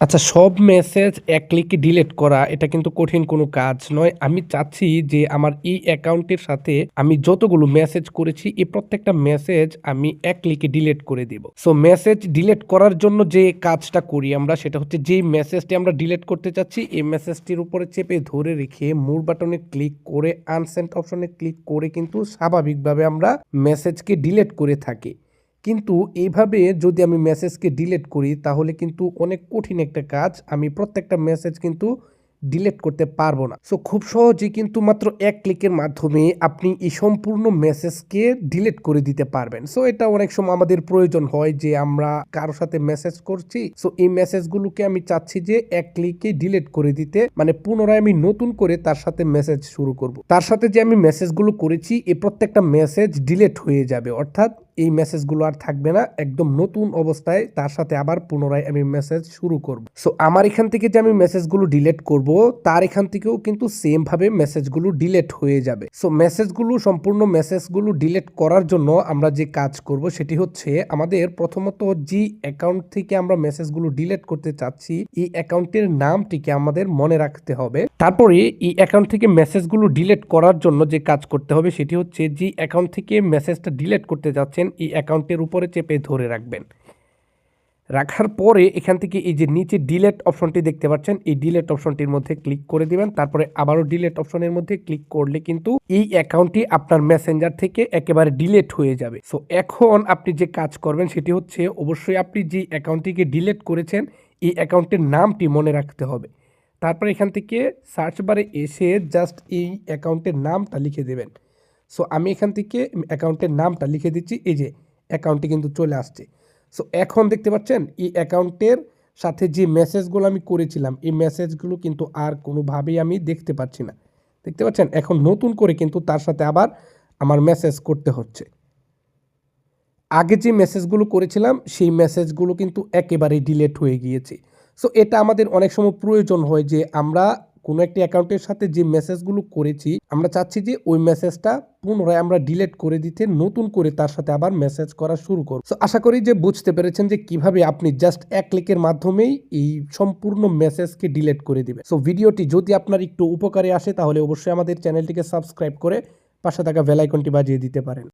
আচ্ছা সব মেসেজ এক ক্লিকে ডিলিট করা, এটা কিন্তু কঠিন কোনো কাজ নয়। আমি চাচ্ছি যে আমার এই অ্যাকাউন্টের সাথে আমি যতগুলো মেসেজ করেছি, এই প্রত্যেকটা মেসেজ আমি এক ক্লিকে ডিলিট করে দিব। সো মেসেজ ডিলিট করার জন্য যে কাজটা করি আমরা, সেটা হচ্ছে যেই মেসেজটি আমরা ডিলিট করতে চাচ্ছি, এই মেসেজটির উপরে চেপে ধরে রেখে মোর বাটনে ক্লিক করে আনসেন্ট অপশনে ক্লিক করে কিন্তু স্বাভাবিকভাবে আমরা মেসেজকে ডিলিট করে থাকি। কিন্তু এইভাবে যদি আমি মেসেজকে ডিলেট করি, তাহলে কিন্তু অনেক কঠিন একটা কাজ। আমি প্রত্যেকটা মেসেজ কিন্তু ডিলেট করতে পারব না। সো খুব সহজেই কিন্তু মাত্র এক ক্লিকের মাধ্যমে আপনি এই সম্পূর্ণ মেসেজকে ডিলেট করে দিতে পারবেন। সো এটা অনেক সময় আমাদের প্রয়োজন হয় যে আমরা কারোর সাথে মেসেজ করছি। সো এই মেসেজগুলোকে আমি চাচ্ছি যে এক ক্লিকে ডিলেট করে দিতে। মানে পুনরায় আমি নতুন করে তার সাথে মেসেজ শুরু করব। তার সাথে যে আমি মেসেজগুলো করেছি, এই প্রত্যেকটা মেসেজ ডিলেট হয়ে যাবে। অর্থাৎ এই মেসেজগুলো আর থাকবে না। একদম নতুন অবস্থায় তার সাথে আবার পুনরায় আমি মেসেজ শুরু করব। সো আমার এখান থেকে যে আমি মেসেজগুলো ডিলেট করব, তার এখান থেকেও কিন্তু সেম ভাবে মেসেজগুলো ডিলেট হয়ে যাবে। সো মেসেজগুলো সম্পূর্ণ মেসেজগুলো ডিলেট করার জন্য আমরা যে কাজ করব সেটি হচ্ছে আমাদের প্রথমত যে অ্যাকাউন্ট থেকে আমরা মেসেজগুলো ডিলেট করতে চাচ্ছি, এই অ্যাকাউন্টের নামটিকে আমাদের মনে রাখতে হবে। তারপরে এই অ্যাকাউন্ট থেকে মেসেজগুলো ডিলেট করার জন্য যে কাজ করতে হবে সেটি হচ্ছে যে অ্যাকাউন্ট থেকে মেসেজটা ডিলেট করতে যাচ্ছেন এই অ্যাকাউন্টের উপরে চেপে ধরে রাখবেন। রাখার পরে এখান থেকে এই যে নিচে ডিলেট অপশনটি দেখতে পাচ্ছেন, এই ডিলেট অপশনটির মধ্যে ক্লিক করে দিবেন। তারপরে আবারও ডিলেট অপশনের মধ্যে ক্লিক করলে কিন্তু এই অ্যাকাউন্টটি আপনার মেসেঞ্জার থেকে একেবারে ডিলেট হয়ে যাবে। সো এখন আপনি যে কাজ করবেন সেটি হচ্ছে অবশ্যই আপনি যে অ্যাকাউন্টটিকে ডিলেট করেছেন, এই অ্যাকাউন্টের নামটি মনে রাখতে হবে। তারপরে এখান থেকে সার্চ বারে এসে জাস্ট এই অ্যাকাউন্টের নামটা লিখে দেবেন। সো আমি এখান থেকে অ্যাকাউন্টের নামটা লিখে দিচ্ছি, এই যে অ্যাকাউন্টটি কিন্তু চলে আসছে। সো এখন দেখতে পাচ্ছেন, এই অ্যাকাউন্টের সাথে যে মেসেজগুলো আমি করেছিলাম, এই মেসেজগুলো কিন্তু আর কোনোভাবেই আমি দেখতে পাচ্ছি না। দেখতে পাচ্ছেন, এখন নতুন করে কিন্তু তার সাথে আবার আমার মেসেজ করতে হচ্ছে। আগে যে মেসেজগুলো করেছিলাম, সেই মেসেজগুলো কিন্তু একেবারেই ডিলেট হয়ে গিয়েছে। সো এটা আমাদের অনেক সময় প্রয়োজন হয় যে আমরা কোনো একটি অ্যাকাউন্টের সাথে যে মেসেজগুলো করেছি, আমরা চাচ্ছি যে ওই মেসেজটা পুনরায় আমরা ডিলেট করে দিতে, নতুন করে তার সাথে আবার মেসেজ করা শুরু করব। সো আশা করি যে বুঝতে পেরেছেন যে কীভাবে আপনি জাস্ট এক ক্লিকের মাধ্যমেই এই সম্পূর্ণ মেসেজকে ডিলেট করে দিবেন। সো ভিডিওটি যদি আপনার একটু উপকারে আসে, তাহলে অবশ্যই আমাদের চ্যানেলটিকে সাবস্ক্রাইব করে পাশে থাকা বেল আইকনটি বাজিয়ে দিতে পারেন।